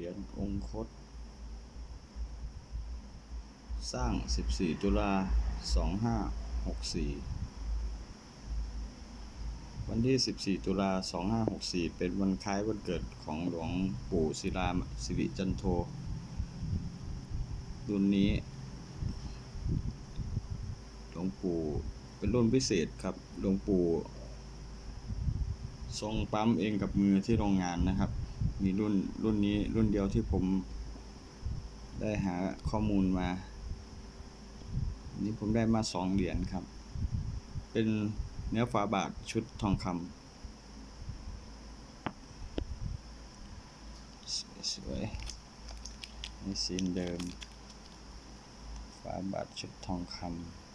เหรียญองคต สร้าง 14 ตุลา 2564 วันที่ 14 ตุลา 2564 เป็นวันคล้ายวันเกิดของหลวงปู่ศิลาสิริจันโท รุ่นนี้ หลวงปู่เป็นรุ่นพิเศษครับ หลวงปู่ ทรงปั๊มเองกับมือที่โรงงานนะครับ มีรุ่นรุ่นนี้รุ่นเดียวที่ผมได้หาข้อมูลมา นี่ผมได้มาสองเหรียญครับ เป็นเนื้อฝาบาทชุดทองคำสวยๆนี่ซีนเดิม ฝาบาทชุดทองคำ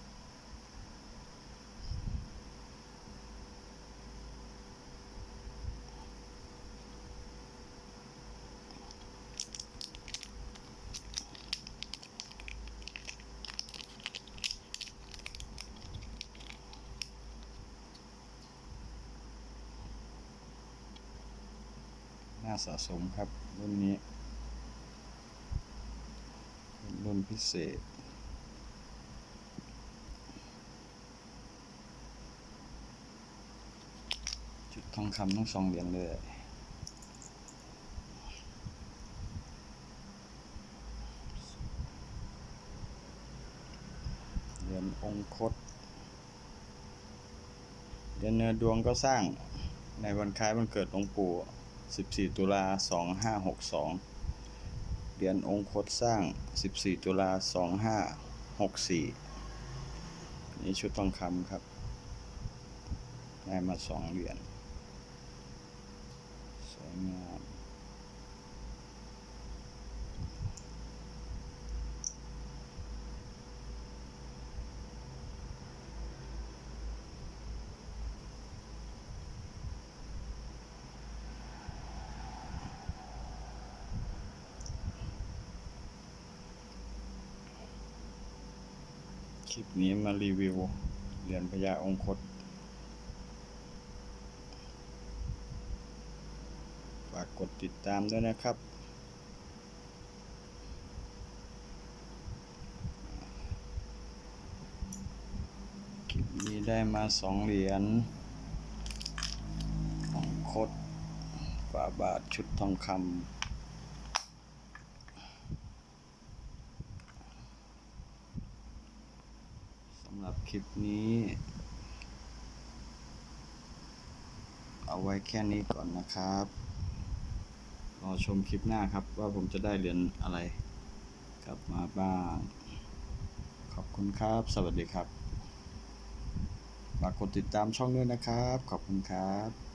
น่าสะสมครับ รุ่นนี้รุ่นพิเศษ จุดทองคำทั้งสองเหรียญเลยเหรียญองคตเหรียญเนื้อดวงก็สร้างในวันคล้ายวันเกิดหลวงปู่ 14 ตุลา 2562เหรียญองคตสร้าง 14 ตุลา 2564 นี่ชุดทองคำครับ ได้มาสองเหรียญสวยงาม ลิปนี้มารีวิวเหรียญพญาองคต ฝากกดติดตามด้วยนะครับ คลิปนี้ได้มาสองเหรียญองคตฝาบาทชุดทองคำำหรับคลิปนี้ เอาไว้แค่นี้ก่อนนะครับรอชมคลิปหน้าครับ ว่าผมจะได้เหรียญอะไรกลับมาบ้าง ขอบคุณครับ สวัสดีครับฝากกดติดตามช่องด้วยนะครับ ขอบคุณครับ